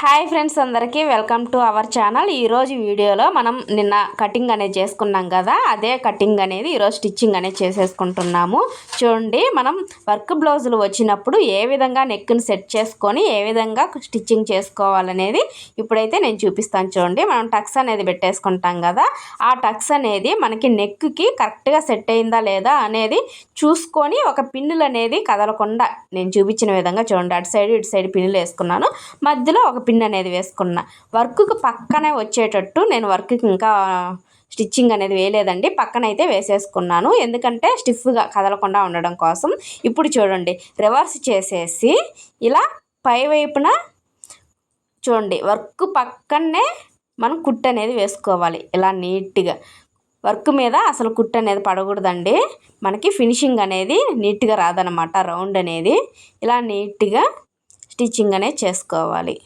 Hi friends అందరికీ welcome to our channel. ఈరోజు వీడియోలో మనం నిన్న కటింగ్ అనేది చేసుకున్నాం కదా అదే కటింగ్ అనేది ఈరోజు స్టిచ్చింగ్ అనేది చేసేసుకుంటున్నాము. చూడండి మనం వర్క్ బ్లౌజులు వచ్చినప్పుడు ఏ విధంగా నెక్ని సెట్ చేసుకొని ఏ విధంగా స్టిచ్చింగ్ చేసుకోవాలనేది ఇప్పుడైతే నేను చూపిస్తాను చూడండి. మనం టక్స్ అనేది పెట్టేసుకుంటాం కదా ఆ టక్స్ అనేది మనకి నెక్కి కరెక్ట్గా సెట్ అయిందా లేదా అనేది చూసుకొని ఒక పిన్నులు అనేది కదలకుండా నేను చూపించిన విధంగా చూడండి. అటు సైడ్ ఇటు సైడ్ పిన్నులు వేసుకున్నాను. మధ్యలో ఒక పిన్ అనేది వేసుకున్నా. వర్క్కి పక్కనే వచ్చేటట్టు నేను వర్క్కి ఇంకా స్టిచ్చింగ్ అనేది వేయలేదండి. పక్కన అయితే వేసేసుకున్నాను. ఎందుకంటే స్టిఫ్గా కదలకుండా ఉండడం కోసం. ఇప్పుడు చూడండి రివర్స్ చేసేసి ఇలా పై వైపున చూడండి వర్క్ పక్కనే మనం కుట్ అనేది వేసుకోవాలి. ఇలా నీట్గా. వర్క్ మీద అసలు కుట్ అనేది పడకూడదండి. మనకి ఫినిషింగ్ అనేది నీట్గా రాదనమాట రౌండ్ అనేది. ఇలా నీట్గా స్టిచ్చింగ్ అనేది చేసుకోవాలి.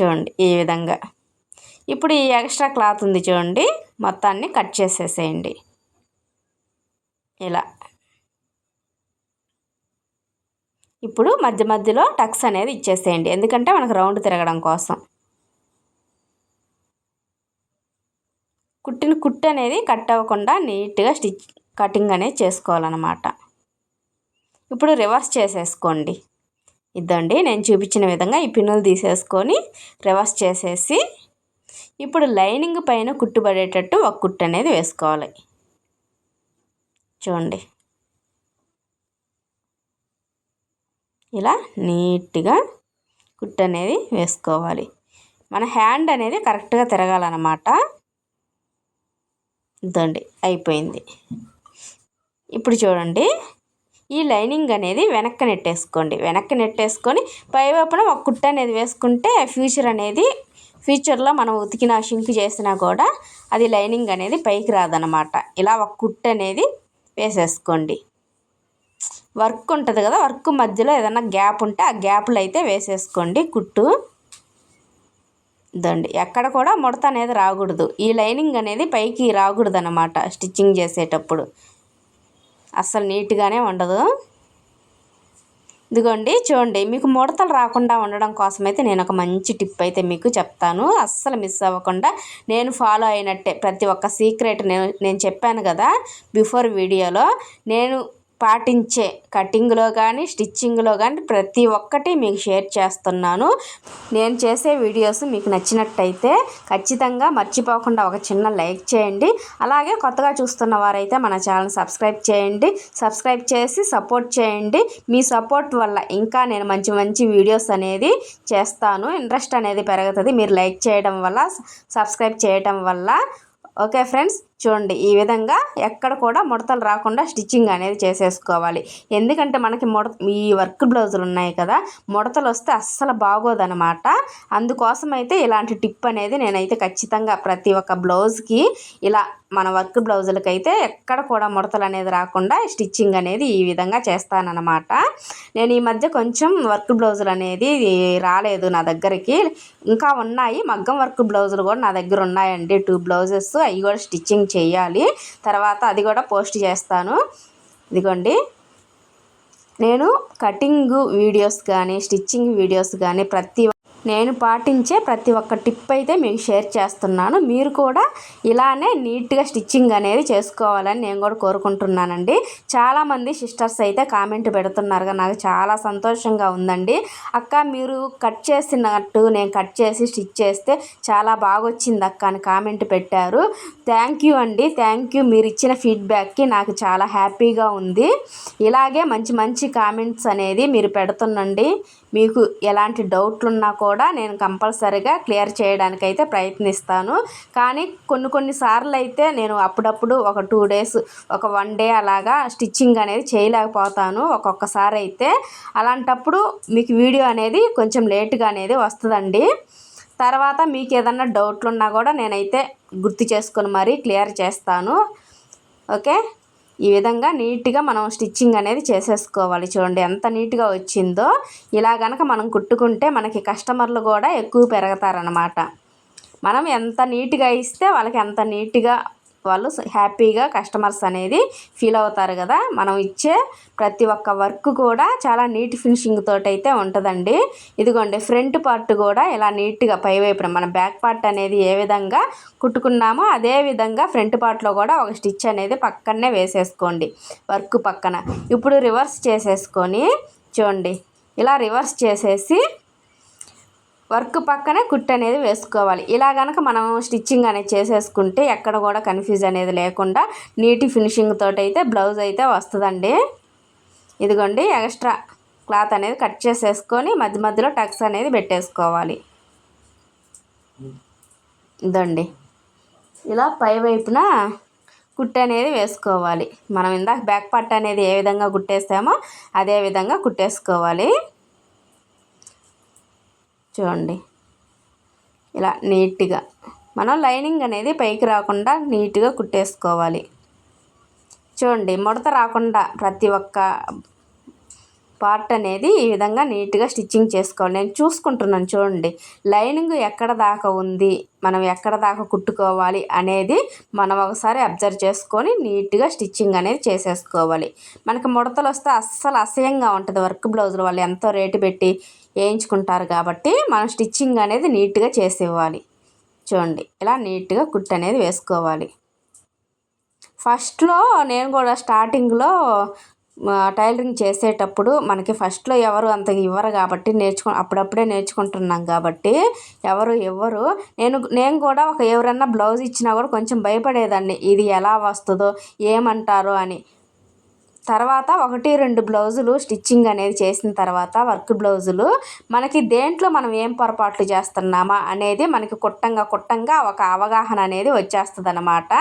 చూడండి ఈ విధంగా. ఇప్పుడు ఈ ఎక్స్ట్రా క్లాత్ ఉంది చూడండి మొత్తాన్ని కట్ చేసేసేయండి. ఇలా. ఇప్పుడు మధ్య మధ్యలో టక్స్ అనేది ఇచ్చేసేయండి ఎందుకంటే మనకు రౌండ్ తిరగడం కోసం. కుట్టిన కుట్టు అనేది కట్ అవ్వకుండా నీట్గా స్టిచ్ కటింగ్ అనేది చేసుకోవాలన్నమాట. ఇప్పుడు రివర్స్ చేసేసుకోండి. ఇద్దండి. నేను చూపించిన విధంగా ఈ పిన్నులు తీసేసుకొని రివర్స్ చేసేసి ఇప్పుడు లైనింగ్ పైన కుట్టుబడేటట్టు ఒక కుట్టు అనేది వేసుకోవాలి. చూడండి. ఇలా నీట్గా కుట్టు అనేది వేసుకోవాలి. మన హ్యాండ్ అనేది కరెక్ట్గా తిరగాలన్నమాట. ఇదండి అయిపోయింది. ఇప్పుడు చూడండి. ఈ లైనింగ్ అనేది వెనక్కి నెట్టేసుకోండి. వెనక్కి నెట్టేసుకొని పైవైపున ఒక కుట్ట అనేది వేసుకుంటే ఫ్యూచర్ అనేది ఫ్యూచర్లో మనం ఉతికిన షింక్ చేసినా కూడా అది లైనింగ్ అనేది పైకి రాదనమాట ఇలా ఒక కుట్ట అనేది వేసేసుకోండి. వర్క్ ఉంటుంది కదా వర్క్ మధ్యలో ఏదైనా గ్యాప్ ఉంటే ఆ గ్యాప్లు అయితే వేసేసుకోండి కుట్టు. దండి ఎక్కడ కూడా ముడత అనేది రాకూడదు. ఈ లైనింగ్ అనేది పైకి రాకూడదు అనమాట స్టిచ్చింగ్ చేసేటప్పుడు. అస్సలు నీట్గానే ఉండదు. ఇదిగోండి చూడండి మీకు ముడతలు రాకుండా ఉండడం కోసమైతే నేను ఒక మంచి టిప్ అయితే మీకు చెప్తాను. అస్సలు మిస్ అవ్వకుండా నేను ఫాలో అయినట్టే ప్రతి ఒక్క సీక్రెట్ నేను నేను చెప్పాను కదా బిఫోర్ వీడియోలో. నేను పాటించే కటింగ్లో కానీ స్టిచ్చింగ్లో కానీ ప్రతి ఒక్కటి మీకు షేర్ చేస్తున్నాను. నేను చేసే వీడియోస్ మీకు నచ్చినట్టయితే ఖచ్చితంగా మర్చిపోకుండా ఒక చిన్న లైక్ చేయండి. అలాగే కొత్తగా చూస్తున్న వారైతే మన ఛానల్ సబ్స్క్రైబ్ చేయండి. సబ్స్క్రైబ్ చేసి సపోర్ట్ చేయండి. మీ సపోర్ట్ వల్ల ఇంకా నేను మంచి మంచి వీడియోస్ అనేది చేస్తాను. ఇంట్రెస్ట్ అనేది పెరుగుతుంది. మీరు లైక్ చేయడం వల్ల సబ్స్క్రైబ్ చేయడం వల్ల. ఓకే ఫ్రెండ్స్ చూడండి ఈ విధంగా ఎక్కడ కూడా ముడతలు రాకుండా స్టిచ్చింగ్ అనేది చేసేసుకోవాలి. ఎందుకంటే మనకి ముడత ఈ వర్క్ బ్లౌజులు ఉన్నాయి కదా ముడతలు వస్తే అస్సలు బాగోదనమాట అందుకోసం అయితే ఇలాంటి టిప్ అనేది నేనైతే ఖచ్చితంగా ప్రతి ఒక్క బ్లౌజ్కి ఇలా మన వర్క్ బ్లౌజులకి అయితే ఎక్కడ కూడా ముడతలు అనేది రాకుండా స్టిచ్చింగ్ అనేది ఈ విధంగా చేస్తానన్నమాట. నేను ఈ మధ్య కొంచెం వర్క్ బ్లౌజులు అనేది రాలేదు నా దగ్గరికి. ఇంకా ఉన్నాయి మగ్గం వర్క్ బ్లౌజులు కూడా నా దగ్గర ఉన్నాయండి. టూ బ్లౌజెస్ అవి కూడా స్టిచ్చింగ్ చేయాలి. తర్వాత అది కూడా పోస్ట్ చేస్తాను. ఇదిగోండి. నేను కటింగ్ వీడియోస్ కానీ స్టిచ్చింగ్ వీడియోస్ కానీ ప్రతి నేను పాటించే ప్రతి ఒక్క టిప్ అయితే మీకు షేర్ చేస్తున్నాను. మీరు కూడా ఇలానే నీట్గా స్టిచ్చింగ్ అనేది చేసుకోవాలని నేను కూడా కోరుకుంటున్నానండి. చాలామంది సిస్టర్స్ అయితే కామెంట్ పెడుతున్నారుగా నాకు చాలా సంతోషంగా ఉందండి. అక్క మీరు కట్ చేసినట్టు నేను కట్ చేసి స్టిచ్ చేస్తే చాలా బాగా వచ్చింది అక్క అని కామెంట్ పెట్టారు. థ్యాంక్ యూ అండి. Thank you. మీరు ఇచ్చిన ఫీడ్బ్యాక్కి నాకు చాలా హ్యాపీగా ఉంది. ఇలాగే మంచి మంచి కామెంట్స్ అనేది మీరు పెడుతుండండి. మీకు ఎలాంటి డౌట్లు ఉన్నా కూడా నేను కంపల్సరీగా క్లియర్ చేయడానికి అయితే ప్రయత్నిస్తాను. కానీ కొన్ని కొన్ని సార్లు అయితే నేను అప్పుడప్పుడు ఒక టూ డేస్ ఒక వన్ డే అలాగా స్టిచ్చింగ్ అనేది చేయలేకపోతాను ఒక్కొక్కసారి అయితే అలాంటప్పుడు మీకు వీడియో అనేది కొంచెం లేటుగా అనేది వస్తుందండి. తర్వాత మీకు ఏదన్నా డౌట్లు ఉన్నా కూడా నేనైతే గుర్తు చేసుకొని మరీ క్లియర్ చేస్తాను. ఓకే? ఈ విధంగా నీట్గా మనం స్టిచ్చింగ్ అనేది చేసేసుకోవాలి. చూడండి ఎంత నీట్గా వచ్చిందో. ఇలా గనక మనం కుట్టుకుంటే మనకి కస్టమర్లు కూడా ఎక్కువ పెరుగుతారనమాట మనం ఎంత నీట్గా ఇస్తే వాళ్ళకి ఎంత నీట్గా వాళ్ళు హ్యాపీగా కస్టమర్స్ అనేది ఫీల్ అవుతారు కదా. మనం ఇచ్చే ప్రతి ఒక్క వర్క్ కూడా చాలా నీట్ ఫినిషింగ్ తోటి అయితే ఉంటుందండి. ఇదిగోండి ఫ్రంట్ పార్ట్ కూడా ఇలా నీట్గా పైవైపున మన బ్యాక్ పార్ట్ అనేది ఏ విధంగా కుట్టుకున్నామో అదే విధంగా ఫ్రంట్ పార్ట్లో కూడా ఒక స్టిచ్ అనేది పక్కనే వేసేసుకోండి. వర్క్ పక్కన. ఇప్పుడు రివర్స్ చేసేసుకొని చూడండి. ఇలా రివర్స్ చేసేసి వర్క్ పక్కనే కుట్టు అనేది వేసుకోవాలి. ఇలా కనుక మనం స్టిచ్చింగ్ అనేది చేసేసుకుంటే ఎక్కడ కూడా కన్ఫ్యూజ్ అనేది లేకుండా నీటి ఫినిషింగ్ తోటి అయితే బ్లౌజ్ అయితే వస్తుందండి. ఇదిగోండి ఎక్స్ట్రా క్లాత్ అనేది కట్ చేసేసుకొని మధ్య మధ్యలో టక్స్ అనేది పెట్టేసుకోవాలి. ఇదండి. ఇలా పై వైపున కుట్టు అనేది వేసుకోవాలి. మనం ఇందాక బ్యాక్ పార్ట్ అనేది ఏ విధంగా కుట్టేస్తామో అదే విధంగా కుట్టేసుకోవాలి. చూడండి. ఇలా నీట్గా. మనం లైనింగ్ అనేది పైకి రాకుండా నీట్గా కుట్టేసుకోవాలి. చూడండి ముడత రాకుండా ప్రతి ఒక్క పార్ట్ అనేది ఈ విధంగా నీట్గా స్టిచ్చింగ్ చేసుకోవాలి. నేను చూసుకుంటున్నాను చూడండి. లైనింగ్ ఎక్కడ దాకా ఉంది మనం ఎక్కడ దాకా కుట్టుకోవాలి అనేది మనం ఒకసారి అబ్జర్వ్ చేసుకొని నీట్గా స్టిచ్చింగ్ అనేది చేసేసుకోవాలి. మనకి ముడతలు వస్తే అస్సలు అసహ్యంగా ఉంటుంది. వర్క్ బ్లౌజులు వాళ్ళు ఎంతో రేటు పెట్టి వేయించుకుంటారు కాబట్టి మనం స్టిచ్చింగ్ అనేది నీట్గా చేసివ్వాలి. చూడండి ఇలా నీట్గా కుట్టు అనేది వేసుకోవాలి. ఫస్ట్లో నేను కూడా స్టార్టింగ్లో టైలరింగ్ చేసేటప్పుడు మనకి ఫస్ట్లో ఎవరు అంత ఇవ్వరు కాబట్టి నేర్చుకు అప్పుడప్పుడే నేర్చుకుంటున్నాం కాబట్టి ఎవరు ఇవ్వరు. నేను నేను కూడా ఒక ఎవరన్నా బ్లౌజ్ ఇచ్చినా కూడా కొంచెం భయపడేదాన్ని ఇది ఎలా వస్తుందో ఏమంటారో అని. తర్వాత ఒకటి రెండు బ్లౌజులు స్టిచ్చింగ్ అనేది చేసిన తర్వాత వర్క్ బ్లౌజులు. మనకి దేంట్లో మనం ఏం పొరపాట్లు చేస్తున్నామా అనేది మనకి కుట్టంగా కుట్టంగా ఒక అవగాహన అనేది వచ్చేస్తుంది అనమాట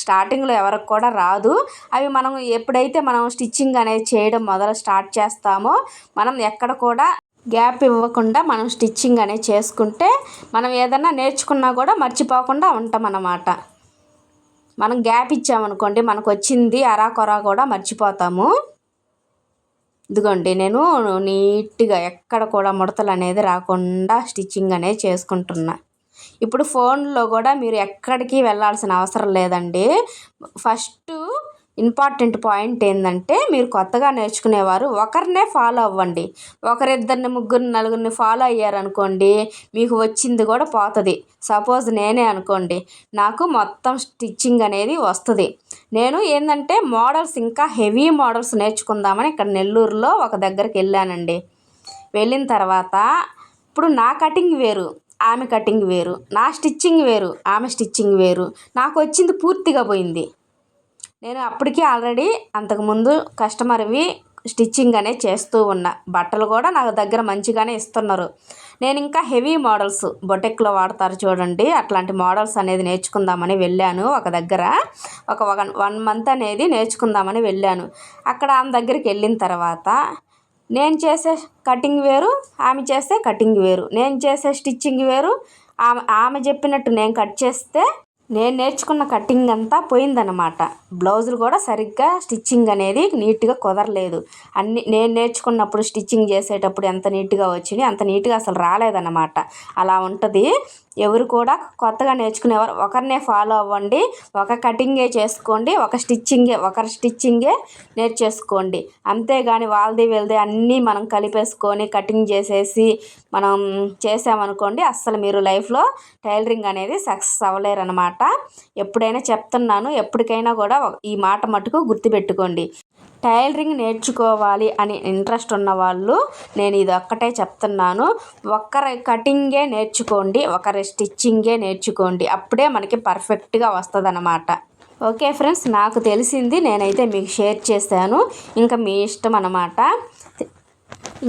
స్టార్టింగ్లో ఎవరికి కూడా రాదు. అవి మనం ఎప్పుడైతే మనం స్టిచ్చింగ్ అనేది చేయడం మొదలు స్టార్ట్ చేస్తామో మనం ఎక్కడ కూడా గ్యాప్ ఇవ్వకుండా మనం స్టిచ్చింగ్ అనేది చేసుకుంటే మనం ఏదన్నా నేర్చుకున్నా కూడా మర్చిపోకుండా ఉంటాం అన్నమాట మనం గ్యాప్ ఇచ్చామనుకోండి మనకు వచ్చింది అరా కొరా కూడా మర్చిపోతాము. ఇదిగోండి నేను నీట్గా ఎక్కడ కూడా ముడతలు అనేది రాకుండా స్టిచ్చింగ్ అనేది చేసుకుంటున్నా. ఇప్పుడు ఫోన్లో కూడా మీరు ఎక్కడికి వెళ్ళాల్సిన అవసరం లేదండి. ఫస్ట్ ఇంపార్టెంట్ పాయింట్ ఏంటంటే మీరు కొత్తగా నేర్చుకునేవారు ఒకరినే ఫాలో అవ్వండి. ఒకరిద్దరిని ముగ్గురిని నలుగురిని ఫాలో అయ్యారనుకోండి మీకు వచ్చింది కూడా పోతుంది. సపోజ్ నేనే అనుకోండి నాకు మొత్తం స్టిచ్చింగ్ అనేది వస్తుంది. నేను ఏంటంటే మోడల్స్ ఇంకా హెవీ మోడల్స్ నేర్చుకుందామని ఇక్కడ నెల్లూరులో ఒక దగ్గరికి వెళ్ళానండి. వెళ్ళిన తర్వాత ఇప్పుడు నా కటింగ్ వేరు ఆమె కటింగ్ వేరు నా స్టిచ్చింగ్ వేరు ఆమె స్టిచ్చింగ్ వేరు. నాకు వచ్చింది పూర్తిగా పోయింది. నేను అప్పటికి ఆల్రెడీ అంతకుముందు కస్టమర్వి స్టిచ్చింగ్ అనేది చేస్తూ ఉన్నా. బట్టలు కూడా నాకు దగ్గర మంచిగానే ఇస్తున్నారు. నేను ఇంకా హెవీ మోడల్స్ బొటెక్లో వాడతారు చూడండి. అట్లాంటి మోడల్స్ అనేది నేర్చుకుందామని వెళ్ళాను ఒక దగ్గర. ఒక వన్ వన్ మంత్ అనేది నేర్చుకుందామని వెళ్ళాను. అక్కడ ఆమె దగ్గరికి వెళ్ళిన తర్వాత నేను చేసే కటింగ్ వేరు ఆమె చేసే కటింగ్ వేరు. నేను చేసే స్టిచ్చింగ్ వేరు ఆమె ఆమె చెప్పినట్టు నేను కట్ చేస్తే నేను నేర్చుకున్న కటింగ్ అంతా పోయిందనమాట బ్లౌజులు కూడా సరిగ్గా స్టిచ్చింగ్ అనేది నీట్గా కుదరలేదు. అన్ని నేను నేర్చుకున్నప్పుడు స్టిచ్చింగ్ చేసేటప్పుడు ఎంత నీట్గా వచ్చింది అంత నీట్గా అసలు రాలేదన్నమాట. అలా ఉంటుంది. ఎవరు కూడా కొత్తగా నేర్చుకునేవారు. ఒకరినే ఫాలో అవ్వండి ఒక కటింగే చేసుకోండి ఒక స్టిచ్చింగే ఒకరి స్టిచ్చింగే నేర్చేసుకోండి. అంతేగాని వాళ్ళది వీళ్ళది అన్నీ మనం కలిపేసుకొని కటింగ్ చేసేసి మనం చేసామనుకోండి అస్సలు మీరు లైఫ్లో టైలరింగ్ అనేది సక్సెస్ అవ్వలేరు అనమాట ఎప్పుడైనా చెప్తున్నాను ఎప్పటికైనా కూడా ఈ మాట మటుకు గుర్తుపెట్టుకోండి. టైలరింగ్ నేర్చుకోవాలి అని ఇంట్రెస్ట్ ఉన్న వాళ్ళు నేను ఇది ఒక్కటే చెప్తున్నాను. ఒకరి కటింగే నేర్చుకోండి ఒకరి స్టిచ్చింగే నేర్చుకోండి. అప్పుడే మనకి పర్ఫెక్ట్గా వస్తుంది అనమాట ఓకే ఫ్రెండ్స్ నాకు తెలిసింది నేనైతే మీకు షేర్ చేశాను. ఇంకా మీ ఇష్టం అన్నమాట.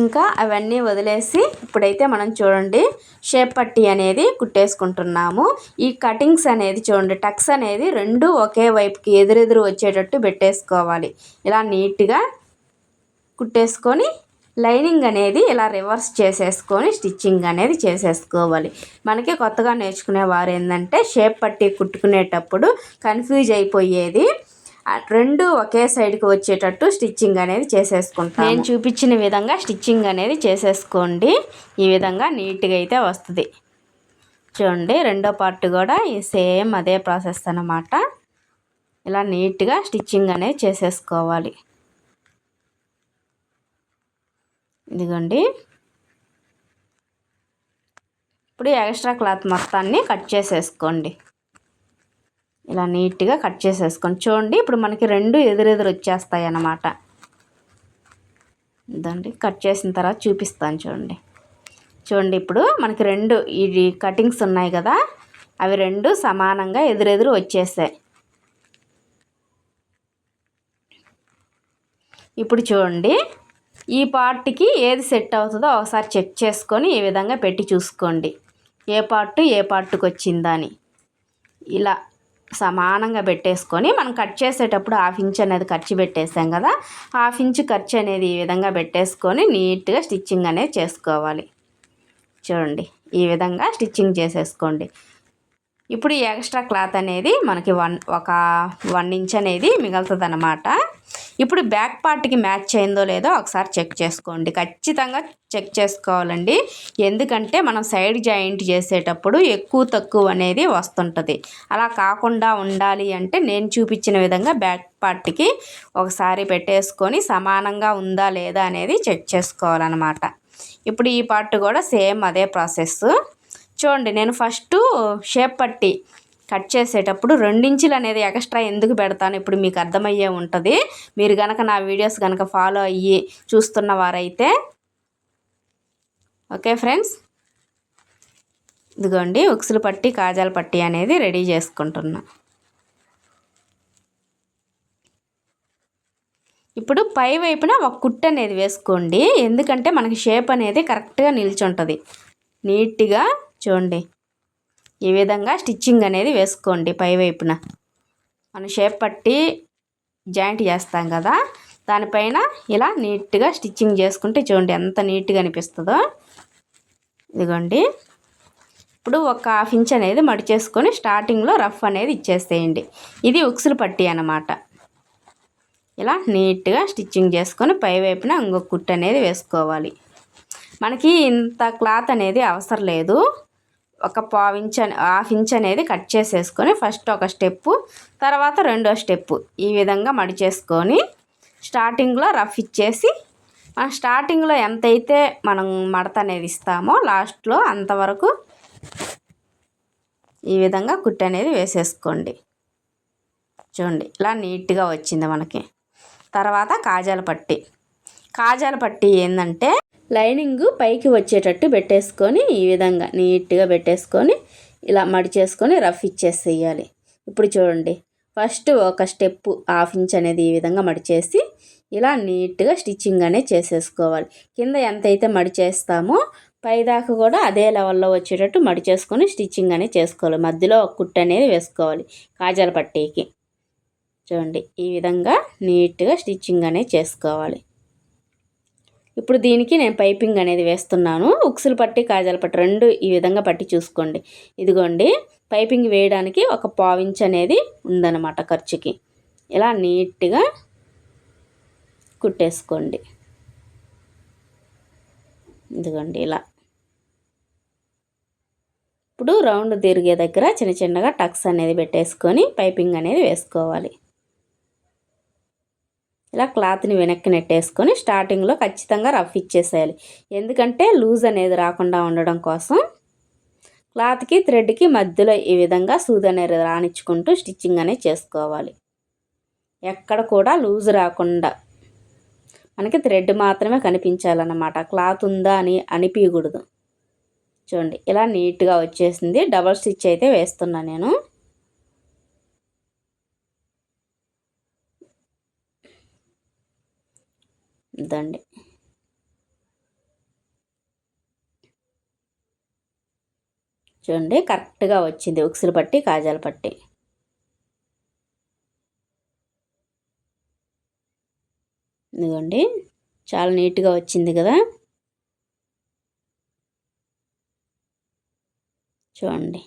ఇంకా అవన్నీ వదిలేసి ఇప్పుడైతే మనం చూడండి షేప్ పట్టి అనేది కుట్టేసుకుంటున్నాము. ఈ కటింగ్స్ అనేది చూడండి టక్స్ అనేది రెండు ఒకే వైపుకి ఎదురెదురు వచ్చేటట్టు పెట్టేసుకోవాలి. ఇలా నీట్గా కుట్టేసుకొని లైనింగ్ అనేది ఇలా రివర్స్ చేసేసుకొని స్టిచ్చింగ్ అనేది చేసేసుకోవాలి. మనకి కొత్తగా నేర్చుకునే వారు ఏంటంటే షేప్ పట్టి కుట్టుకునేటప్పుడు కన్ఫ్యూజ్ అయిపోయేది. రెండు ఒకే సైడ్కి వచ్చేటట్టు స్టిచ్చింగ్ అనేది చేసేసుకుంటాను నేను చూపించిన విధంగా స్టిచ్చింగ్ అనేది చేసేసుకోండి. ఈ విధంగా నీట్గా అయితే వస్తుంది. చూడండి రెండో పార్ట్ కూడా సేమ్ అదే ప్రాసెస్ అన్నమాట. ఇలా నీట్గా స్టిచ్చింగ్ అనేది చేసేసుకోవాలి. ఇదిగోండి. ఇప్పుడు ఎక్స్ట్రా క్లాత్ మొత్తాన్ని కట్ చేసేసుకోండి. ఇలా నీట్గా కట్ చేసేసుకొని చూడండి. ఇప్పుడు మనకి రెండు ఎదురెదురు వచ్చేస్తాయి అన్నమాట. ఇదండి. కట్ చేసిన తర్వాత చూపిస్తాను చూడండి. చూడండి ఇప్పుడు మనకి రెండు ఇది కటింగ్స్ ఉన్నాయి కదా అవి రెండు సమానంగా ఎదురెదురు వచ్చేసాయి. ఇప్పుడు చూడండి. ఈ పార్ట్కి ఏది సెట్ అవుతుందో ఒకసారి చెక్ చేసుకొని ఈ విధంగా పెట్టి చూసుకోండి. ఏ పార్ట్ ఏ పార్ట్కి వచ్చిందని ఇలా సమానంగా పెట్టేసుకొని మనం కట్ చేసేటప్పుడు హాఫ్ ఇంచ్ అనేది ఖర్చు పెట్టేసాం కదా హాఫ్ ఇంచ్ ఖర్చు అనేది ఈ విధంగా పెట్టేసుకొని నీట్గా స్టిచ్చింగ్ అనేది చేసుకోవాలి. చూడండి ఈ విధంగా స్టిచ్చింగ్ చేసేసుకోండి. ఇప్పుడు ఈ ఎక్స్ట్రా క్లాత్ అనేది మనకి వన్ ఒక వన్ ఇంచ్ అనేది మిగులుతుంది అనమాట ఇప్పుడు బ్యాక్ పార్ట్కి మ్యాచ్ అయిందో లేదో ఒకసారి చెక్ చేసుకోండి. ఖచ్చితంగా చెక్ చేసుకోవాలండి. ఎందుకంటే మనం సైడ్ జాయింట్ చేసేటప్పుడు ఎక్కువ తక్కువ అనేది వస్తుంటుంది. అలా కాకుండా ఉండాలి అంటే నేను చూపించిన విధంగా బ్యాక్ పార్ట్కి ఒకసారి పెట్టేసుకొని సమానంగా ఉందా లేదా అనేది చెక్ చేసుకోవాలన్నమాట. ఇప్పుడు ఈ పార్ట్ కూడా సేమ్ అదే ప్రాసెస్ చూడండి నేను ఫస్ట్ షేప్ పట్టి కట్ చేసేటప్పుడు రెండించులు అనేది ఎక్స్ట్రా ఎందుకు పెడతాను ఇప్పుడు మీకు అర్థమయ్యే ఉంటుంది. మీరు కనుక నా వీడియోస్ కనుక ఫాలో అయ్యి చూస్తున్న వారైతే ఓకే ఫ్రెండ్స్? ఇదిగోండి ఉక్సులు పట్టి కాజాల పట్టి అనేది రెడీ చేసుకుంటున్నా. ఇప్పుడు పై వైపున ఒక కుట్టు అనేది వేసుకోండి. ఎందుకంటే మనకి షేప్ అనేది కరెక్ట్గా నిల్చుంటుంది. నీట్గా చూడండి. ఈ విధంగా స్టిచ్చింగ్ అనేది వేసుకోండి పై వైపున. మనం షేప్ పట్టి జాయింట్ చేస్తాం కదా దానిపైన ఇలా నీట్గా స్టిచ్చింగ్ చేసుకుంటే చూడండి ఎంత నీట్గా అనిపిస్తుందో. ఇదిగోండి. ఇప్పుడు ఒక హాఫ్ ఇంచ్ అనేది మడిచేసుకొని స్టార్టింగ్లో రఫ్ అనేది ఇచ్చేసేయండి. ఇది ఉక్సులు పట్టి అనమాట ఇలా నీట్గా స్టిచ్చింగ్ చేసుకొని పై వైపున ఇంకొక కుట్టు అనేది వేసుకోవాలి. మనకి ఇంత క్లాత్ అనేది అవసరం లేదు. ఒక పావు ఇంచ్ హాఫ్ ఇంచ్ అనేది కట్ చేసేసుకొని ఫస్ట్ ఒక స్టెప్పు తర్వాత రెండో స్టెప్పు ఈ విధంగా మడిచేసుకొని స్టార్టింగ్లో రఫ్ ఇచ్చేసి మనం స్టార్టింగ్లో ఎంతైతే మనం మడత అనేది ఇస్తామో లాస్ట్లో అంతవరకు ఈ విధంగా కుట్టు అనేది వేసేసుకోండి. చూడండి ఇలా నీట్గా వచ్చింది మనకి. తర్వాత కాజాల పట్టి. కాజాల పట్టి ఏంటంటే లైనింగ్ పైకి వచ్చేటట్టు పెట్టేసుకొని ఈ విధంగా నీట్గా పెట్టేసుకొని ఇలా మడిచేసుకొని రఫ్ ఇచ్చేసేయాలి. ఇప్పుడు చూడండి ఫస్ట్ ఒక స్టెప్ హాఫ్ ఇంచ్ అనేది ఈ విధంగా మడిచేసి ఇలా నీట్గా స్టిచ్చింగ్ అనేది చేసేసుకోవాలి. కింద ఎంతైతే మడిచేస్తామో పైదాకా కూడా అదే లెవెల్లో వచ్చేటట్టు మడిచేసుకొని స్టిచ్చింగ్ అనేది చేసుకోవాలి. మధ్యలో ఒక కుట్టు అనేది వేసుకోవాలి కాజల పట్టీకి. చూడండి ఈ విధంగా నీట్గా స్టిచ్చింగ్ అనేది చేసుకోవాలి. ఇప్పుడు దీనికి నేను పైపింగ్ అనేది వేస్తున్నాను. ఉక్సులు పట్టి కాజాల పట్టి రెండు ఈ విధంగా పట్టి చూసుకోండి. ఇదిగోండి పైపింగ్ వేయడానికి ఒక పావించ్ అనేది ఉందన్నమాట ఖర్చుకి. ఇలా నీట్గా కుట్టేసుకోండి. ఇదిగోండి ఇలా. ఇప్పుడు రౌండ్ తిరిగే దగ్గర చిన్న చిన్నగా టక్స్ అనేది పెట్టేసుకొని పైపింగ్ అనేది వేసుకోవాలి. ఇలా క్లాత్ని వెనక్కి నెట్టేసుకొని స్టార్టింగ్లో ఖచ్చితంగా రఫ్ ఇచ్చేసేయాలి. ఎందుకంటే లూజ్ అనేది రాకుండా ఉండడం కోసం క్లాత్కి థ్రెడ్కి మధ్యలో ఈ విధంగా సూది అనేది రానిచ్చుకుంటూ స్టిచ్చింగ్ అనేది చేసుకోవాలి. ఎక్కడ కూడా లూజ్ రాకుండా మనకి థ్రెడ్ మాత్రమే కనిపించాలన్నమాట. క్లాత్ ఉందా అని అనిపించకూడదు చూడండి ఇలా నీట్గా వచ్చేసింది. డబల్ స్టిచ్ అయితే వేస్తున్నా నేను. ఇదండి. చూడండి కరెక్ట్గా వచ్చింది. ఉక్సులు పట్టి కాజాలు పట్టి. ఇదిగోండి చాలా నీట్గా వచ్చింది కదా. చూడండి.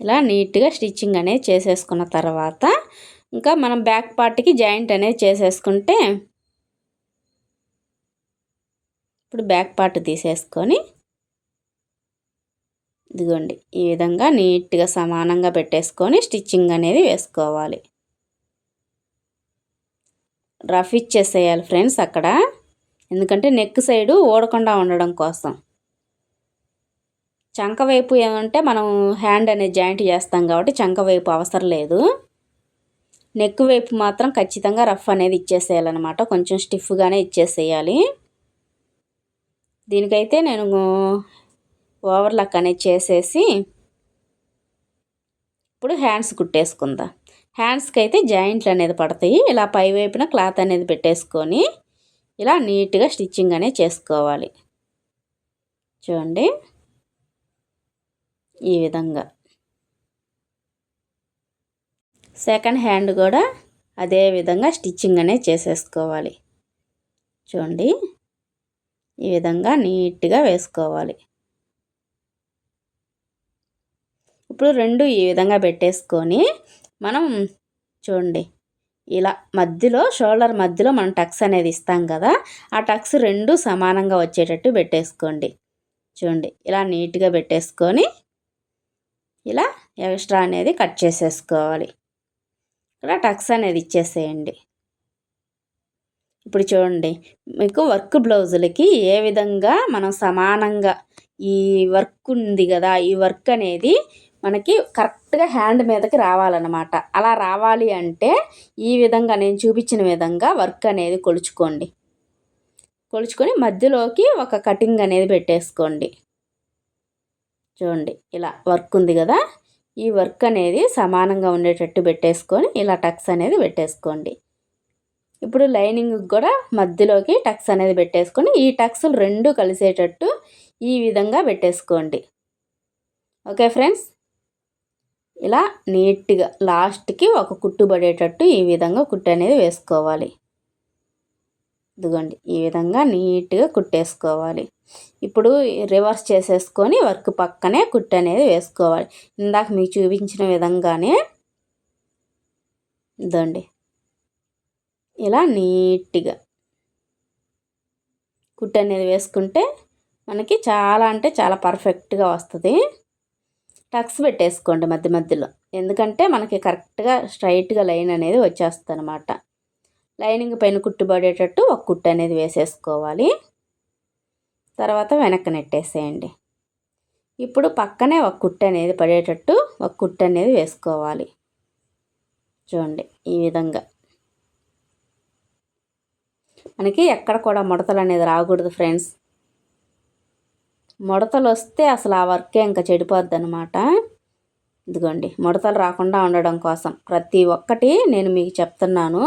ఇలా నీట్గా స్టిచ్చింగ్ అనేది చేసేసుకున్న తర్వాత ఇంకా మనం బ్యాక్ పార్ట్కి జాయింట్ అనేది చేసేసుకుంటే ఇప్పుడు బ్యాక్ పార్ట్ తీసేసుకొని ఇదిగోండి ఈ విధంగా నీట్గా సమానంగా పెట్టేసుకొని స్టిచ్చింగ్ అనేది వేసుకోవాలి. రఫ్ ఇచ్చేసేయాలి ఫ్రెండ్స్ అక్కడ. ఎందుకంటే నెక్ సైడు ఓడకుండా ఉండడం కోసం. చంక వైపు ఏమంటే మనం హ్యాండ్ అనేది జాయింట్ చేస్తాం కాబట్టి చంక వైపు అవసరం లేదు. నెక్ వైపు మాత్రం ఖచ్చితంగా రఫ్ అనేది ఇచ్చేసేయాలన్నమాట. కొంచెం స్టిఫ్గానే ఇచ్చేసేయాలి. దీనికైతే నేను ఓవర్లక్ అనేది చేసేసి ఇప్పుడు హ్యాండ్స్ కుట్టేసుకుందా. హ్యాండ్స్కి అయితే జాయింట్లు అనేది పడతాయి. ఇలా పై వైపున క్లాత్ అనేది పెట్టేసుకొని ఇలా నీట్గా స్టిచ్చింగ్ అనేది చేసుకోవాలి. చూడండి. ఈ విధంగా. సెకండ్ హ్యాండ్ కూడా అదే విధంగా స్టిచ్చింగ్ అనేది చేసేసుకోవాలి. చూడండి. ఈ విధంగా నీట్గా వేసుకోవాలి. ఇప్పుడు రెండు ఈ విధంగా పెట్టేసుకొని మనం చూడండి. ఇలా మధ్యలో షోల్డర్ మధ్యలో మనం టక్స్ అనేది ఇస్తాం కదా ఆ టక్స్ రెండు సమానంగా వచ్చేటట్టు పెట్టేసుకోండి. చూడండి. ఇలా నీట్గా పెట్టేసుకొని ఇలా ఎక్స్ట్రా అనేది కట్ చేసేసుకోవాలి. ఇక్కడ టక్స్ అనేది ఇచ్చేసేయండి. ఇప్పుడు చూడండి మీకు వర్క్ బ్లౌజులకి ఏ విధంగా మనం సమానంగా ఈ వర్క్ ఉంది కదా ఈ వర్క్ అనేది మనకి కరెక్ట్గా హ్యాండ్ మీదకి రావాలన్నమాట. అలా రావాలి అంటే ఈ విధంగా నేను చూపించిన విధంగా వర్క్ అనేది కొలుచుకోండి. కొలుచుకొని మధ్యలోకి ఒక కటింగ్ అనేది పెట్టేసుకోండి. చూడండి ఇలా వర్క్ ఉంది కదా. ఈ వర్క్ అనేది సమానంగా ఉండేటట్టు పెట్టేసుకొని ఇలా టక్స్ అనేది పెట్టేసుకోండి. ఇప్పుడు లైనింగ్ కూడా మధ్యలోకి టక్స్ అనేది పెట్టేసుకొని ఈ టక్స్లు రెండు కలిసేటట్టు ఈ విధంగా పెట్టేసుకోండి. Okay friends? ఇలా నీట్గా లాస్ట్కి ఒక కుట్టు పడేటట్టు ఈ విధంగా కుట్టు అనేది వేసుకోవాలి. ఇదిగోండి ఈ విధంగా నీట్గా కుట్టేసుకోవాలి. ఇప్పుడు రివర్స్ చేసేసుకొని వర్క్ పక్కనే కుట్టు అనేది వేసుకోవాలి. ఇందాక మీకు చూపించిన విధంగానే ఇదండి. ఇలా నీట్గా కుట్టు అనేది వేసుకుంటే మనకి చాలా అంటే చాలా పర్ఫెక్ట్గా వస్తుంది. టక్స్ పెట్టేసుకోండి మధ్య మధ్యలో. ఎందుకంటే మనకి కరెక్ట్గా స్ట్రైట్గా లైన్ అనేది వచ్చేస్తుంది అనమాట లైనింగ్ పైన కుట్టుబడేటట్టు ఒక కుట్టు అనేది వేసేసుకోవాలి. తర్వాత వెనక్కి నెట్టేసేయండి. ఇప్పుడు పక్కనే ఒక కుట్టు అనేది పడేటట్టు ఒక కుట్టు అనేది వేసుకోవాలి. చూడండి ఈ విధంగా. మనకి ఎక్కడ కూడా ముడతలు అనేది రాకూడదు ఫ్రెండ్స్. ముడతలు వస్తే అసలు ఆ వర్కే ఇంకా చెడిపోద్ది అనమాట ఇదిగోండి ముడతలు రాకుండా ఉండడం కోసం ప్రతి ఒక్కటి నేను మీకు చెప్తున్నాను.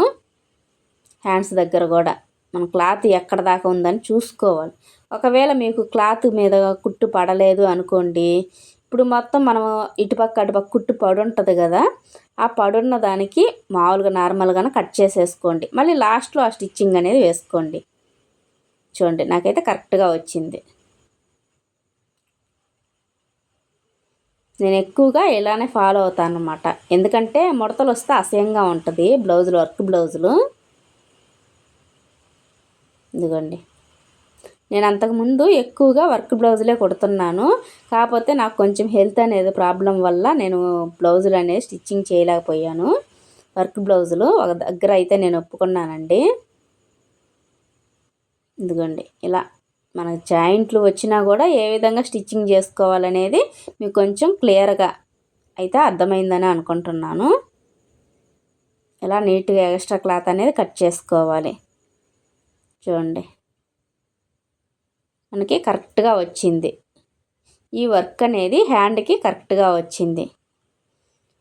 హ్యాండ్స్ దగ్గర కూడా. మన క్లాత్ ఎక్కడ దాకా ఉందని చూసుకోవాలి. ఒకవేళ మీకు క్లాత్ మీద కుట్టు పడలేదు అనుకోండి ఇప్పుడు మొత్తం మనం ఇటుపక్క అటుపక్క కుట్టు పడుంటుంది కదా ఆ పడున్న దానికి మామూలుగా నార్మల్గానే కట్ చేసేసుకోండి. మళ్ళీ లాస్ట్లో ఆ స్టిచ్చింగ్ అనేది వేసుకోండి. చూడండి నాకైతే కరెక్ట్గా వచ్చింది. నేను ఎక్కువగా ఇలానే ఫాలో అవుతాను అనమాట ఎందుకంటే ముడతలు వస్తే అసహ్యంగా ఉంటుంది బ్లౌజులు వర్క్ బ్లౌజులు. ఇదిగోండి. నేను అంతకుముందు ఎక్కువగా వర్క్ బ్లౌజులే కుడుతున్నాను. కాకపోతే నాకు కొంచెం హెల్త్ అనేది ప్రాబ్లం వల్ల నేను బ్లౌజులు అనేది స్టిచ్చింగ్ చేయలేకపోయాను. వర్క్ బ్లౌజులు ఒక దగ్గర అయితే నేను ఒప్పుకున్నానండి. ఇదిగోండి ఇలా మన జాయింట్లు వచ్చినా కూడా ఏ విధంగా స్టిచ్చింగ్ చేసుకోవాలనేది మీకు కొంచెం క్లియర్గా అయితే అర్థమైందని అనుకుంటున్నాను. ఇలా నీట్గా ఎక్స్ట్రా క్లాత్ అనేది కట్ చేసుకోవాలి. చూడండి. మనకి కరెక్ట్గా వచ్చింది. ఈ వర్క్ అనేది హ్యాండ్కి కరెక్ట్గా వచ్చింది.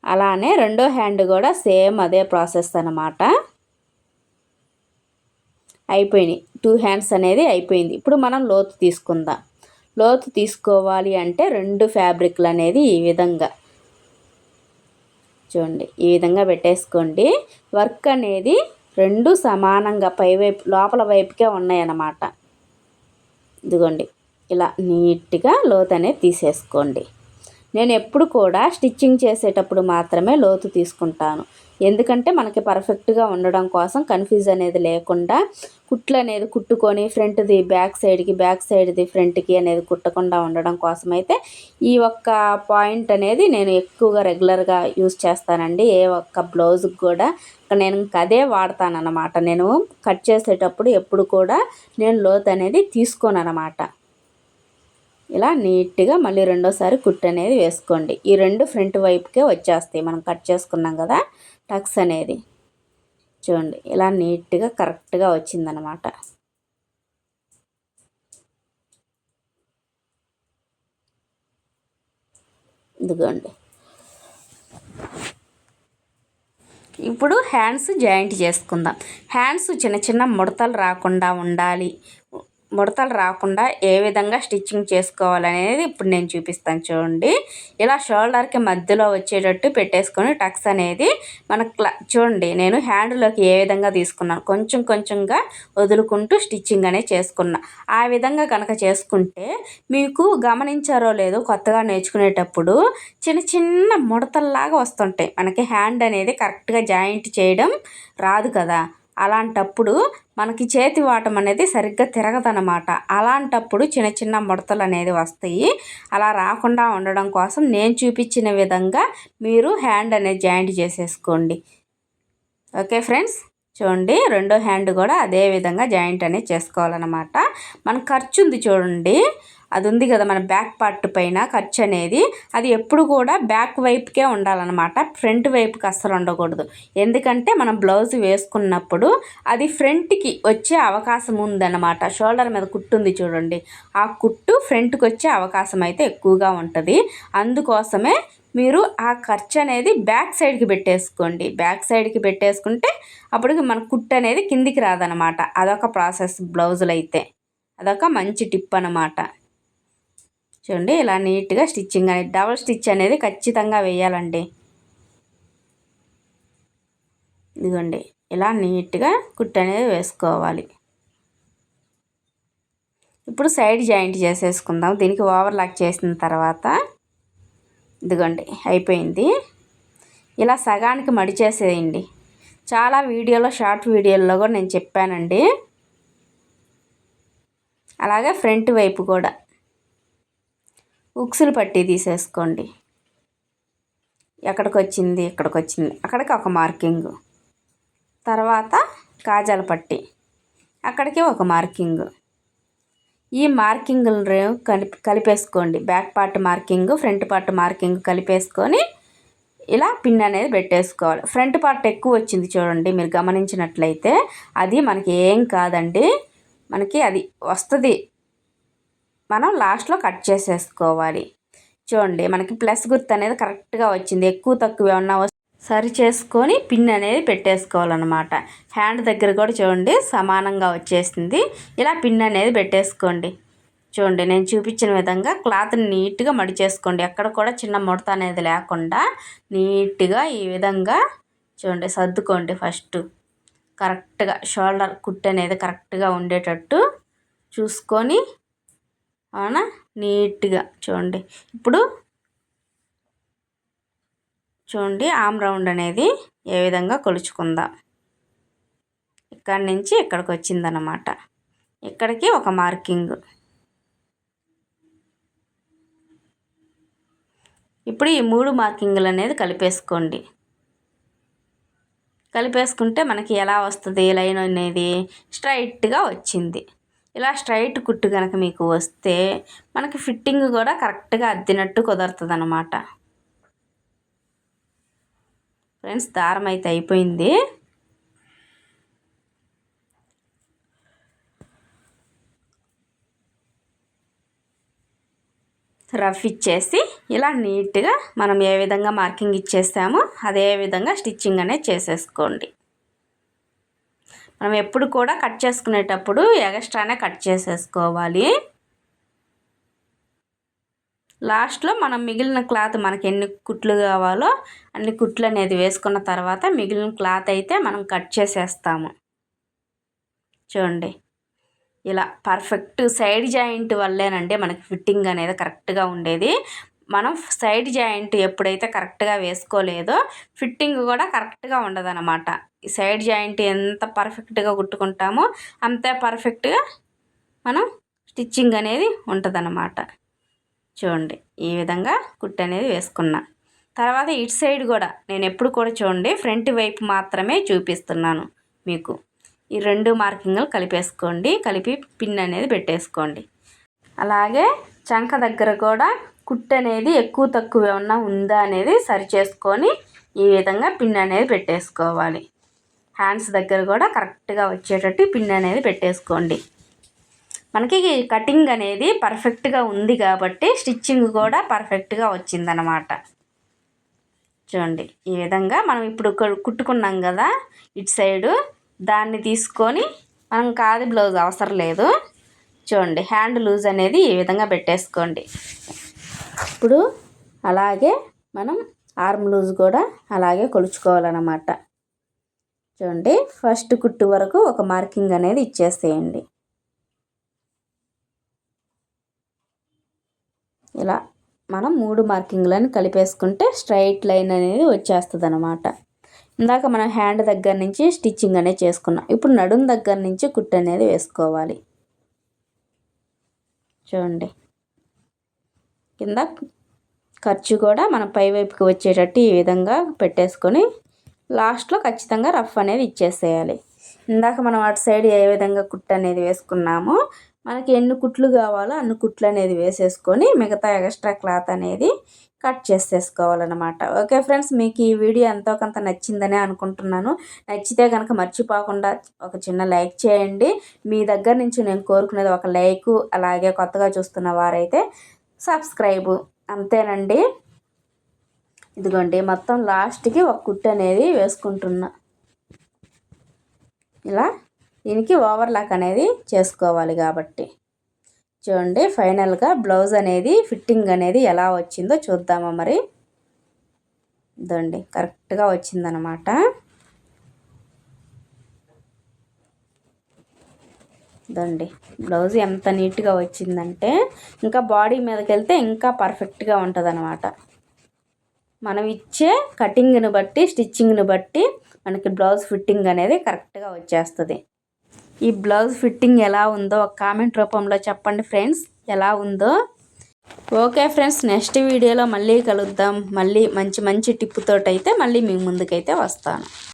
అలానే రెండో హ్యాండ్ కూడా సేమ్ అదే ప్రాసెస్ అనమాట అయిపోయినాయి. టూ హ్యాండ్స్ అనేది అయిపోయింది. ఇప్పుడు మనం లోతు తీసుకుందాం. లోతు తీసుకోవాలి అంటే రెండు ఫ్యాబ్రిక్లు అనేది ఈ విధంగా. చూడండి. ఈ విధంగా పెట్టేసుకోండి. వర్క్ అనేది రెండు సమానంగా పైవైపు లోపల వైపుకే ఉన్నాయన్నమాట. ఇదిగోండి ఇలా నీట్గా లోతు అనేది తీసేసుకోండి. నేను ఎప్పుడు కూడా స్టిచ్చింగ్ చేసేటప్పుడు మాత్రమే లోతు తీసుకుంటాను. ఎందుకంటే మనకి పర్ఫెక్ట్గా ఉండడం కోసం కన్ఫ్యూజ్ అనేది లేకుండా కుట్లు అనేది కుట్టుకొని ఫ్రంట్ది బ్యాక్ సైడ్కి బ్యాక్ సైడ్ది ఫ్రంట్కి అనేది కుట్టకుండా ఉండడం కోసం అయితే ఈ ఒక్క పాయింట్ అనేది నేను ఎక్కువగా రెగ్యులర్గా యూస్ చేస్తానండి. ఏ ఒక్క బ్లౌజ్కి కూడా. నేను ఇంకా అదే వాడతానన్నమాట. నేను కట్ చేసేటప్పుడు ఎప్పుడు కూడా నేను లోత్ అనేది తీసుకోను అనమాట ఇలా నీట్గా మళ్ళీ రెండోసారి కుట్టు అనేది వేసుకోండి. ఈ రెండు ఫ్రంట్ వైపుకే వచ్చేస్తాయి. మనం కట్ చేసుకున్నాం కదా. టక్స్ అనేది. చూడండి ఇలా నీట్గా కరెక్ట్గా వచ్చిందనమాట ఇదిగోండి. ఇప్పుడు హ్యాండ్స్ జాయింట్ చేసుకుందాం. హ్యాండ్స్ చిన్న చిన్న ముడతలు రాకుండా ఉండాలి. ముడతలు రాకుండా ఏ విధంగా స్టిచ్చింగ్ చేసుకోవాలనేది ఇప్పుడు నేను చూపిస్తాను చూడండి. ఇలా షోల్డర్కి మధ్యలో వచ్చేటట్టు పెట్టేసుకొని టక్స్ అనేది మన చూడండి నేను హ్యాండ్లోకి ఏ విధంగా తీసుకున్నాను. కొంచెం కొంచెంగా వదులుకుంటూ స్టిచ్చింగ్ అనేది చేసుకున్నా. ఆ విధంగా కనుక చేసుకుంటే మీకు గమనించారో లేదో కొత్తగా నేర్చుకునేటప్పుడు చిన్న చిన్న ముడతల్లాగా వస్తుంటాయి. మనకి హ్యాండ్ అనేది కరెక్ట్గా జాయింట్ చేయడం రాదు కదా. అలాంటప్పుడు మనకి చేతి వాటం అనేది సరిగ్గా తిరగదనమాట అలాంటప్పుడు చిన్న చిన్న ముడతలు అనేది వస్తాయి. అలా రాకుండా ఉండడం కోసం నేను చూపించిన విధంగా మీరు హ్యాండ్ అనేది జాయింట్ చేసేసుకోండి. Okay friends? చూడండి రెండో హ్యాండ్ కూడా అదే విధంగా జాయింట్ అనేది చేసుకోవాలన్నమాట. మన ఖర్చు ఉంది చూడండి. అది ఉంది కదా మన బ్యాక్ పార్ట్ పైన ఖర్చు అనేది. అది ఎప్పుడు కూడా బ్యాక్ వైపుకే ఉండాలన్నమాట. ఫ్రంట్ వైపుకి అస్సలు ఉండకూడదు. ఎందుకంటే మనం బ్లౌజ్ వేసుకున్నప్పుడు అది ఫ్రంట్కి వచ్చే అవకాశం ఉందన్నమాట. షోల్డర్ మీద కుట్టు ఉంది చూడండి. ఆ కుట్టు ఫ్రంట్కి వచ్చే అవకాశం అయితే ఎక్కువగా ఉంటుంది. అందుకోసమే మీరు ఆ ఖర్చు అనేది బ్యాక్ సైడ్కి పెట్టేసుకోండి. బ్యాక్ సైడ్కి పెట్టేసుకుంటే అప్పటికి మన కుట్టు అనేది కిందికి రాదనమాట అదొక ప్రాసెస్ బ్లౌజులు అయితే అదొక మంచి టిప్ అనమాట చూడండి ఇలా నీట్గా స్టిచ్చింగ్ అనేది డబల్ స్టిచ్ అనేది ఖచ్చితంగా వేయాలండి. ఇదిగోండి ఇలా నీట్గా కుట్టు అనేది వేసుకోవాలి. ఇప్పుడు సైడ్ జాయింట్ చేసేసుకుందాం. దీనికి ఓవర్లాక్ చేసిన తర్వాత ఇదిగోండి అయిపోయింది. ఇలా సగానికి మడిచేసేయండి చాలా వీడియోలో షార్ట్ వీడియోల్లో కూడా నేను చెప్పానండి. అలాగే ఫ్రంట్ వైపు కూడా. ఉక్సులు పట్టి తీసేసుకోండి. ఎక్కడికి వచ్చింది ఇక్కడికి వచ్చింది అక్కడికి ఒక మార్కింగ్. తర్వాత కాజాల పట్టి. అక్కడికి ఒక మార్కింగ్. ఈ మార్కింగ్లు కలిపి కలిపేసుకోండి. Back part marking front part marking కలిపేసుకొని ఇలా పిన్ అనేది పెట్టేసుకోవాలి. ఫ్రంట్ పార్ట్ ఎక్కువ వచ్చింది చూడండి మీరు గమనించినట్లయితే అది మనకి ఏం కాదండి. మనకి అది వస్తుంది. మనం లాస్ట్లో కట్ చేసేసుకోవాలి. చూడండి మనకి ప్లస్ గుర్తు అనేది కరెక్ట్గా వచ్చింది. ఎక్కువ తక్కువ ఏమన్నా సరి చేసుకొని పిన్ అనేది పెట్టేసుకోవాలన్నమాట. హ్యాండ్ దగ్గర కూడా చూడండి సమానంగా వచ్చేసింది. ఇలా పిన్ అనేది పెట్టేసుకోండి. చూడండి నేను చూపించిన విధంగా క్లాత్ని నీట్గా మడిచేసుకోండి ఎక్కడ కూడా చిన్న ముడత అనేది లేకుండా నీట్గా ఈ విధంగా చూడండి సర్దుకోండి ఫస్ట్. కరెక్ట్గా షోల్డర్ కుట్ అనేది కరెక్ట్గా ఉండేటట్టు చూసుకొని అవునా? నీట్గా చూడండి. ఇప్పుడు చూడండి ఆమ్ రౌండ్ అనేది ఏ విధంగా కొలుచుకుందాం. ఇక్కడి నుంచి ఇక్కడికి వచ్చిందనమాట ఇక్కడికి ఒక మార్కింగ్. ఇప్పుడు ఈ మూడు మార్కింగ్లు అనేది కలిపేసుకోండి. కలిపేసుకుంటే మనకి ఎలా వస్తుంది? లైన్ అనేది స్ట్రైట్గా వచ్చింది. ఇలా స్ట్రైట్ కుట్టు కనుక మీకు వస్తే మనకి ఫిట్టింగ్ కూడా కరెక్ట్గా అద్దినట్టు కుదరుతుంది అనమాట ఫ్రెండ్స్ దారం అయితే అయిపోయింది. రఫ్ ఇచ్చేసి ఇలా నీట్గా మనం ఏ విధంగా మార్కింగ్ ఇచ్చేస్తామో అదే విధంగా స్టిచ్చింగ్ అనేది చేసేసుకోండి. మనం ఎప్పుడు కూడా కట్ చేసుకునేటప్పుడు ఎగస్ట్రానే కట్ చేసేసుకోవాలి. లాస్ట్లో మనం మిగిలిన క్లాత్ మనకి ఎన్ని కుట్లు కావాలో అన్ని కుట్లు అనేది వేసుకున్న తర్వాత మిగిలిన క్లాత్ అయితే మనం కట్ చేసేస్తాము. చూడండి. ఇలా పర్ఫెక్ట్ సైడ్ జాయింట్ వల్లేనండి మనకి ఫిట్టింగ్ అనేది కరెక్ట్గా ఉండేది. మనం సైడ్ జాయింట్ ఎప్పుడైతే కరెక్ట్గా వేసుకోలేదో ఫిట్టింగ్ కూడా కరెక్ట్గా ఉండదన్నమాట. ఈ సైడ్ జాయింట్ ఎంత పర్ఫెక్ట్గా కుట్టుకుంటామో అంతే పర్ఫెక్ట్గా మనం స్టిచ్చింగ్ అనేది ఉంటుందన్నమాట. చూడండి ఈ విధంగా కుట్టు అనేది వేసుకున్నా. తర్వాత ఇటు సైడ్ కూడా నేను ఎప్పుడు కూడా చూడండి ఫ్రంట్ వైపు మాత్రమే చూపిస్తున్నాను మీకు. ఈ రెండు మార్కింగ్లు కలిపేసుకోండి కలిపి పిన్ అనేది పెట్టేసుకోండి. అలాగే చంక దగ్గర కూడా కుట్టు అనేది ఎక్కువ తక్కువ ఏమన్నా ఉందా అనేది సరి చేసుకొని ఈ విధంగా పిన్ అనేది పెట్టేసుకోవాలి. హ్యాండ్స్ దగ్గర కూడా కరెక్ట్గా వచ్చేటట్టు పిన్ అనేది పెట్టేసుకోండి. మనకి కటింగ్ అనేది పర్ఫెక్ట్గా ఉంది కాబట్టి స్టిచ్చింగ్ కూడా పర్ఫెక్ట్గా వచ్చిందనమాట. చూడండి ఈ విధంగా మనం ఇప్పుడు కుట్టుకున్నాం కదా ఇటు సైడు దాన్ని తీసుకొని మనం కాది బ్లౌజ్ అవసరం లేదు. చూడండి హ్యాండ్ లూజ్ అనేది ఈ విధంగా పెట్టేసుకోండి. ఇప్పుడు అలాగే మనం ఆర్మ్ లూజ్ కూడా అలాగే కొలుచుకోవాలన్నమాట. చూడండి ఫస్ట్ కుట్టు వరకు ఒక మార్కింగ్ అనేది ఇచ్చేసేయండి. ఇలా మనం మూడు మార్కింగ్లను కలిపేసుకుంటే స్ట్రైట్ లైన్ అనేది వచ్చేస్తుంది అనమాట ఇందాక మనం హ్యాండ్ దగ్గర నుంచి స్టిచ్చింగ్ అనేది చేసుకున్నాం. ఇప్పుడు నడుం దగ్గర నుంచి కుట్టు అనేది వేసుకోవాలి. చూడండి. కింద ఖర్చు కూడా మనం పై వైపుకి వచ్చేటట్టు ఈ విధంగా పెట్టేసుకొని లాస్ట్లో ఖచ్చితంగా రఫ్ అనేది ఇచ్చేసేయాలి. ఇందాక మనం అటు సైడ్ ఏ విధంగా కుట్టు అనేది వేసుకున్నామో మనకి ఎన్ని కుట్లు కావాలో అన్ని కుట్లు అనేది వేసేసుకొని మిగతా ఎక్స్ట్రా క్లాత్ అనేది కట్ చేసేసుకోవాలన్నమాట. ఓకే ఫ్రెండ్స్ మీకు ఈ వీడియో ఎంతో కొంత నచ్చిందని అనుకుంటున్నాను. నచ్చితే కనుక మర్చిపోకుండా ఒక చిన్న లైక్ చేయండి. మీ దగ్గర నుంచి నేను కోరుకునేది ఒక లైక్ అలాగే కొత్తగా చూస్తున్న వారైతే సబ్స్క్రైబు. అంతేనండి. ఇదిగోండి మొత్తం లాస్ట్కి ఒక కుట్టు అనేది వేసుకుంటున్నా. ఇలా దీనికి ఓవర్లాక్ అనేది చేసుకోవాలి కాబట్టి. చూడండి ఫైనల్గా బ్లౌజ్ అనేది ఫిట్టింగ్ అనేది ఎలా వచ్చిందో చూద్దామా మరి. ఇదండి కరెక్ట్గా వచ్చిందనమాట. దండి బ్లౌజ్ ఎంత నీట్గా వచ్చిందంటే ఇంకా బాడీ మీదకి వెళ్తే ఇంకా పర్ఫెక్ట్గా ఉంటుంది అనమాట మనం ఇచ్చే కటింగ్ని బట్టి స్టిచ్చింగ్ని బట్టి మనకి బ్లౌజ్ ఫిట్టింగ్ అనేది కరెక్ట్గా వచ్చేస్తుంది. ఈ బ్లౌజ్ ఫిట్టింగ్ ఎలా ఉందో ఒక కామెంట్ రూపంలో చెప్పండి ఫ్రెండ్స్. ఎలా ఉందో. ఓకే ఫ్రెండ్స్ నెక్స్ట్ వీడియోలో మళ్ళీ కలుద్దాం. మళ్ళీ మంచి మంచి టిప్పుతోటైతే మళ్ళీ మీ ముందుకైతే వస్తాను.